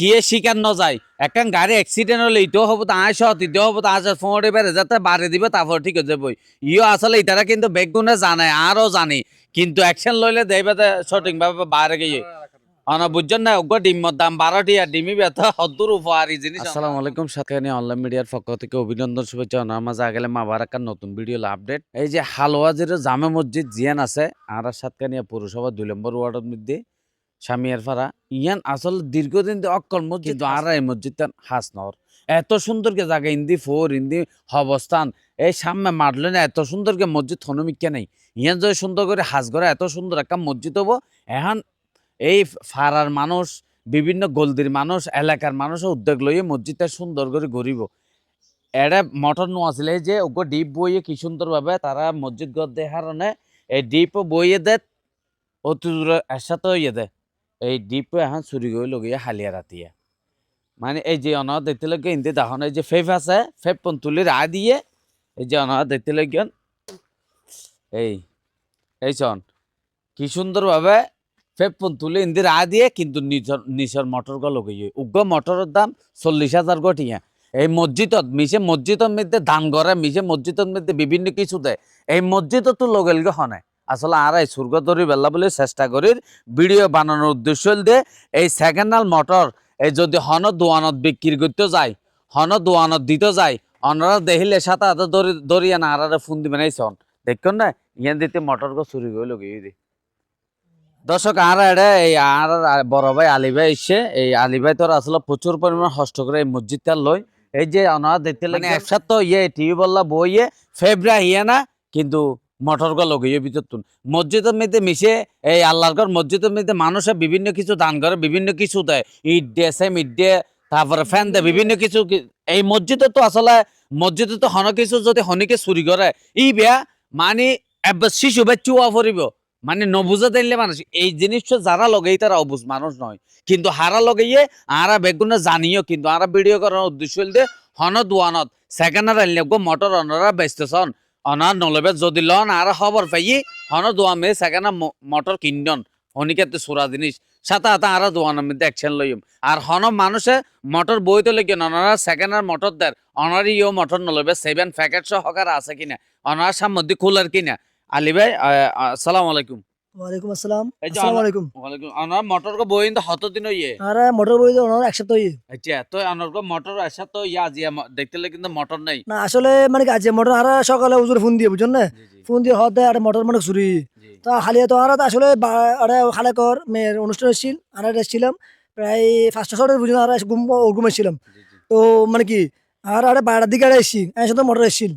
কিয়ে শিকার ন যায়। একখান গাড়ি অ্যাক্সিডেন্ট হলে ইটো হব, তো আয় সহ ইটো হব, তো আজ ফোঁড়ে বেড়ে যাতে বাড়ি দিবে, তারপর ঠিক হয়ে যাব ইও আসলে ইতারা কিন্তু বেগুনে জানে আরও জানি। কিন্তু অ্যাকশন লইলে দেবে সঠিক ভাবে বাইরে গিয়ে। দাম থেকে নতুন আপডেট এই যে জামে মসজিদ জিয়ান আছে আর সাতকানিয়া পৌরসভা দুই নম্বর ওয়ার্ডের মধ্যে স্বামীর ফারা ইয়ান আসলে দীর্ঘদিন ধরে অক্কল মসজিদ কিন্তু আর এই মসজিদটা হাস নর এত সুন্দর কে জায়গা ইন্দি ফোর ইন্দি অবস্থান এই সামনে মারলে না এত সুন্দর কে মসজিদ হনুমিকা নেই। ইয়ান যদি সুন্দর করে হাজ করে এত সুন্দর একটা মসজিদ হব এখন এই ফারার মানুষ বিভিন্ন গলদির মানুষ এলাকার মানুষ উদ্যোগ লইয়ে মসজিদটা সুন্দর করে গড়িব। এটা মটর নো আসলে যে ওগো ডিপ বইয়ে কি সুন্দরভাবে তারা মসজিদ গড় দেখার কারণে এই ডিপ বইয়ে দে অতি দূরে একসাথে ইয়ে দে এই ডিপ এখন চুরি করে লগিয়ে হালিয়া রাতিয়া মানে এই যে অনাহ দেখতে লগে ইন্দি দাহন এই যে ফেফ আছে ফেফ পন তুলি দিয়ে, এই যে অনাহ দেখতে লগে এই এই চন, কি সুন্দরভাবে ফেপন তুলে ইন্দির আ দিয়ে, কিন্তু নিজর নিজের মটর গো লগাইয়ে উগ্র মটরের দাম চল্লিশ হাজার গটিয়া এই মসজিদত মিশে মসজিদের মধ্যে দান করে মিশে মসজিদের মধ্যে বিভিন্ন কিছু দেয় এই মসজিদত তো লগেল গে হনে আসলে আর এই সুর্গ ধরি বেলা বলে চেষ্টা করি ভিডিও বানানোর উদ্দেশ্য দিয়ে এই সেকেন্ড হ্যান্ড মোটর এই যদি হন দোয়ানত বিক্রি করতে যায় হন দোয়ানত দিতে যায় অনারা দেখিলে সাথে হাতে দড়ি দড়িয়া না আর ফোন দিবেন এই সন দেখুন না ইয়ান দিতে মোটর গো চুরি করে লগাই দি দর্শক আর এটা এই আর বড় ভাই আলী ভাই এসে এই আলী ভাই তোর আসলে প্রচুর পরিমাণ কষ্ট করে এই মসজিদটা লই এই যে ওনারা দেখতে লাগে একসাথে তো ইয়ে টিভি বললা বইয়ে ফেব্রা ইয়ে না কিন্তু মটর গো লগে ভিতর তুন। মসজিদের মধ্যে মিশে এই আল্লাহর ঘর, মসজিদের মধ্যে মানুষে বিভিন্ন কিছু দান করে, বিভিন্ন কিছু দেয়। ইট দিয়ে সেম ইট দিয়ে তারপরে ফ্যান দেয় বিভিন্ন কিছু এই মসজিদে তো আসলে, মসজিদে তো হন কিছু যদি হনিকে চুরি করে, ই বেয়া মানে শিশু বে চুয়া ফুরিব। মানে নবুজা দিলে মানুষ, এই জিনিসটা যারা লগেই তারা অবুজ মানুষ নয়। কিন্তু হারা লগেইয়ে আরা বেগুনে জানিও কিন্তু, আরা ভিডিও করার উদ্দেশ্য হইলে হনত ওয়ানত সেকেন্ড আর আনলে মোটর অনরা বেচতেছন অনার নলবে যদি লন আর খবর পাই হন দোয়া মে সেকেন্ড মটর কিনডন। হনিকে সুরা জিনিস সাথে হাতে আর দোয়ানের মধ্যে অ্যাকশন লইম। আর হন মানুষে মটর বইতে লেগে অনারা সেকেন্ড আর মটর দেয় অনার ইও মটর নলবে সেভেন প্যাকেট সহকার আছে কিনা। অনার সামধ্যে খুলার কিনা। আলি ভাই আসসালামু আলাইকুম। ওয়ালাইকুম আসসালাম। আসসালামু আলাইকুম। ওয়ালাইকুম অনার মোটর কো বইন তো হত দিন ইয়ে আরে মোটর বই তো ওনার একসাথে হই আচ্ছা তো অনার কো মোটর আসা তো ইয়া জিয়া দেখতে লাগে কিন্তু মোটর নেই। না আসলে মানে আছে মোটর আরা সকালে উজুর ফোন দিয়ে বুঝছেন না? ফোন দিয়ে দেয় আরে মোটর মানে চুরি। তা তো আরা তো আসলে আরে খালে কর মেয়ের অনুষ্ঠান এসেছিল আরা এসেছিলাম প্রায় পাঁচটা ছটার বুঝুন আরা এসে ঘুম ঘুম এসেছিলাম। জি জি। তো মানে কি আর আরে বারোটার দিকে আরে এসেছি এর সাথে মোটর এসেছিল।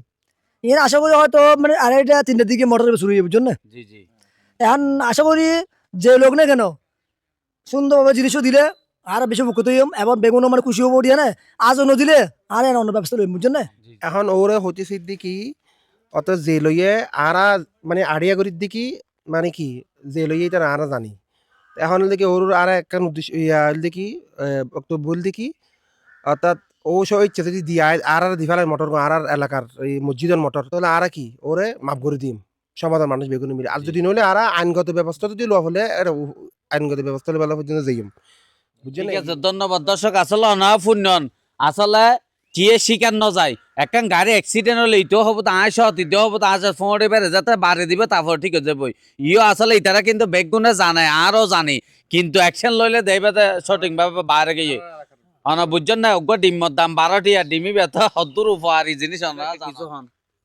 এর আশা করি হয়তো মানে আড়াইটা তিনটার দিকে মোটর চুরি বুঝছেন না? জি জি। এখন আশা করি যে লোক না কেন? সুন্দরভাবে জিনিসও দিলে আর বেশি উপকৃত হইম। এবং বেগুনও মানে খুশি হব দিয়ে আজও নদিলে আর অন্য ব্যবস্থা লইম, বুঝছেন এখন ওরে হতে সিদ্দিকি অত যে লইয়ে আরা মানে আড়িয়া করির দিকি মানে কি, যে লইয়ে তার আরা জানি। এখন দেখি ওর আর একটা উদ্দেশ্য, ইয়া দেখি বল দেখি, অর্থাৎ ও সব ইচ্ছে যদি দিয়া, আর আর দিফালের মোটর, আর আর এলাকার এই মসজিদের মোটর, তাহলে আর কি, ওরে মাফ করে দিম। সমাধান মানুষ বেগুনি মিলে। আর যদি নইলে আর আইনগত ব্যবস্থা যদি লওয়া হলে এর উ- আইনগত ব্যবস্থা বেলা পর্যন্ত যাইম। বুঝছেন ঠিক আছে ধন্যবাদ। দর্শক আসলে অনা ফুন্যন। আসলে কিয়ে শিকার ন যায়। একখান গাড়ি অ্যাক্সিডেন্ট হলে ইটো হব তো আয় সহ ইটো হব তো আজ ফোঁড়ে বেড়ে যাতে বাড়ি দিবে তারপর ঠিক হয়ে যাব ইও আসলে ইতারা কিন্তু বেগুনে জানে আরও জানি। কিন্তু অ্যাকশন লইলে দেবে সঠিকভাবে বাইরে গিয়ে। অনা বুঝছেন না? ওগো ডিমের দাম বারোটি আর ডিমি ব্যথা হদ্দুর উপহারি জিনিস অনা কিছু হন।